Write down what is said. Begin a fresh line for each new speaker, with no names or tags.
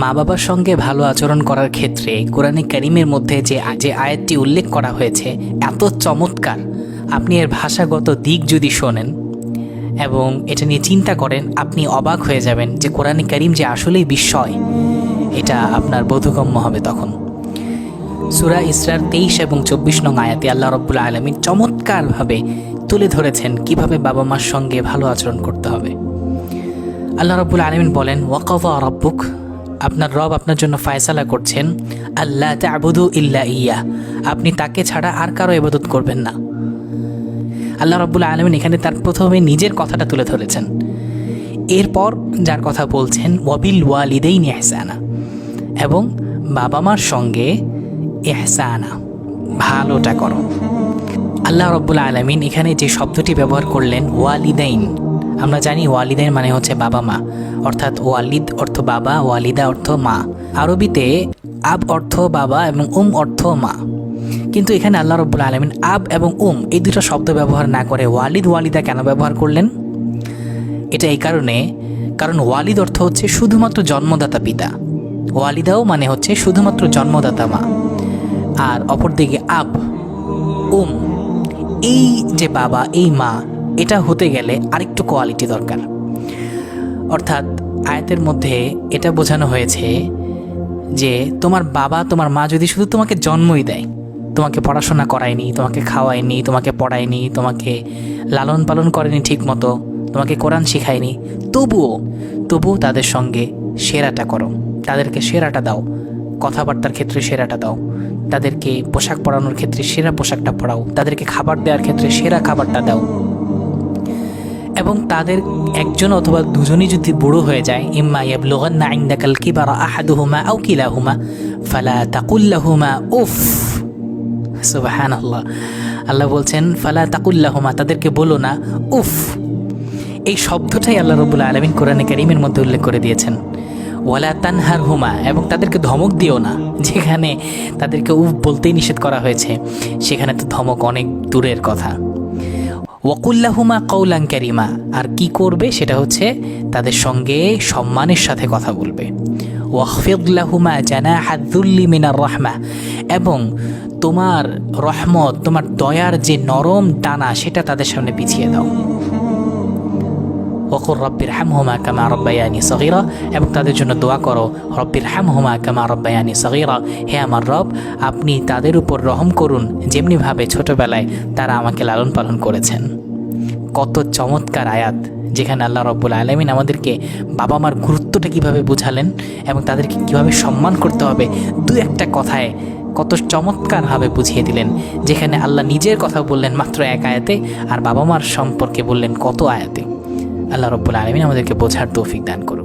মা বাবার সঙ্গে ভালো আচরণ করার ক্ষেত্রে কোরআনে করিমের মধ্যে যে যে আয়াতটি উল্লেখ করা হয়েছে, এত চমৎকার। আপনি এর ভাষাগত দিক যদি শোনেন এবং এটা নিয়ে চিন্তা করেন, আপনি অবাক হয়ে যাবেন যে কোরআনে করিম যে আসলেই বিস্ময়, এটা আপনার বোধগম্য হবে তখন। সুরা ইসরার তেইশ এবং চব্বিশ নং আয়াতে আল্লাহ রব্বুল আলমিন চমৎকারভাবে তুলে ধরেছেন কীভাবে বাবা মার সঙ্গে ভালো আচরণ করতে হবে। আল্লাহ রব্বুল আলমিন বলেন ওয়াকফা রব্বুক আপনার রব আপনার জন্য ফায়সালা করছেন আল্লাহ তাবুদু ইল্লা ইয়া। আপনি তাকে ছাড়া আর কারও ইবাদত করবেন না। আল্লাহ রব্বুল আলমিন এখানে তার প্রথমে নিজের কথাটা তুলে ধরেছেন। এরপর যার কথা বলছেন, ওয়াবিল ওয়ালিদেই এহসানা এবং বাবা মার সঙ্গে এহসানা ভালোটা করো। আল্লাহ রব্বুল আলমিন এখানে যে শব্দটি ব্যবহার করলেন, ওয়ালিদাইন আমরা জানি ওয়ালিদাইন মানে হচ্ছে বাবা মা, অর্থাৎ ওয়ালিদ অর্থ বাবা, ওয়ালিদা অর্থ মা। আরবিতে আব অর্থ বাবা এবং উম অর্থ মা। কিন্তু এখানে আল্লাহ রব্বুল আলমিন আব এবং উম এই দুটো শব্দ ব্যবহার না করে ওয়ালিদ, ওয়ালিদা কেন ব্যবহার করলেন? এটা এই কারণে, কারণ ওয়ালিদ অর্থ হচ্ছে শুধুমাত্র জন্মদাতা পিতা। ওয়ালিদাও মানে হচ্ছে শুধুমাত্র জন্মদাতা মা। আর অপরদিকে আব, উম, এই যে বাবা, এই মা এটা হতে গেলে আরেকটু কোয়ালিটি দরকার। অর্থাৎ আয়াতের মধ্যে এটা বোঝানো হয়েছে যে তোমার বাবা, তোমার মা যদি শুধু তোমাকে জন্মই দেয়, তোমাকে পড়াশোনা করায়নি, তোমাকে খাওয়ায়নি, তোমাকে পড়ায়নি, তোমাকে লালন পালন করেনি ঠিক মতো, তোমাকে কোরআন শিখায়নি, তবুও তবুও তাদের সঙ্গে সেরাটা করো। তাদেরকে সেরাটা দাও। কথাবার্তার ক্ষেত্রে সেরাটা দাও। তাদেরকে পোশাক পরানোর ক্ষেত্রে সেরা পোশাকটা পরাও। তাদেরকে খাবার দেওয়ার ক্ষেত্রে সেরা খাবারটা দাও। এবং তাদের একজন অথবা দুজনই যদি বুড়ো হয়ে যায়, ইম্মা ইয়াবলুগান্না ইনদাকাল কিবারা আহাদুহুমা আও কিলাহুমা, ফালা তাকুল্লাহুমা উফ। সুবহানাল্লাহ। আল্লাহ আল্লাহ বলছেন, ফালা তাকুল্লাহুমা, তাদেরকে বলো না, উফ। এই শব্দটাই আল্লাহ রবুল আলমিন কোরআনে কারিমের মধ্যে উল্লেখ করে দিয়েছেন। ওয়ালা তানহার হুমা এবং তাদেরকে ধমক দিও না, যেখানে তাদেরকে উফ বলতেই নিষেধ করা হয়েছে। সেখানে তো ধমক অনেক দূরের কথা। ওয়াকুল্লাহুমা কৌলাং ক্যারিমা আর কি করবে সেটা হচ্ছে তাদের সঙ্গে সম্মানের সাথে কথা বলবে। ওয়াহফিদুল্লাহুমা জানা হাদুল্লি মিনার রহমা। এবং তোমার রহমত, তোমার দয়ার যে নরম টানা সেটা তাদের সামনে পিছিয়ে দাও। ওকুর রব্বির হ্যাম হোমা কামা রব্বায়ানি সগিরা এবং তাদের জন্য দোয়া করো, রব্বির হ্যাম হোমা কামা রব্বায়ানি সগিরা। হে আমার রব, আপনি তাদের উপর রহম করুন, যেমনিভাবে ছোটোবেলায় তারা আমাকে লালন পালন করেছেন। কত চমৎকার আয়াত, যেখানে আল্লাহ রব্বুল আলমিন আমাদেরকে বাবা মার গুরুত্বটা কীভাবে বোঝালেন এবং তাদেরকে কীভাবে সম্মান করতে হবে, দু একটা কথায় কত চমৎকারভাবে বুঝিয়ে দিলেন। যেখানে আল্লাহ নিজের কথা বললেন মাত্র এক আয়াতে, আর বাবা মার সম্পর্কে বললেন কত আয়াতে। আল্লাহ রব্বুল আলমিন আমাদেরকে বোঝার তৌফিক দান করুন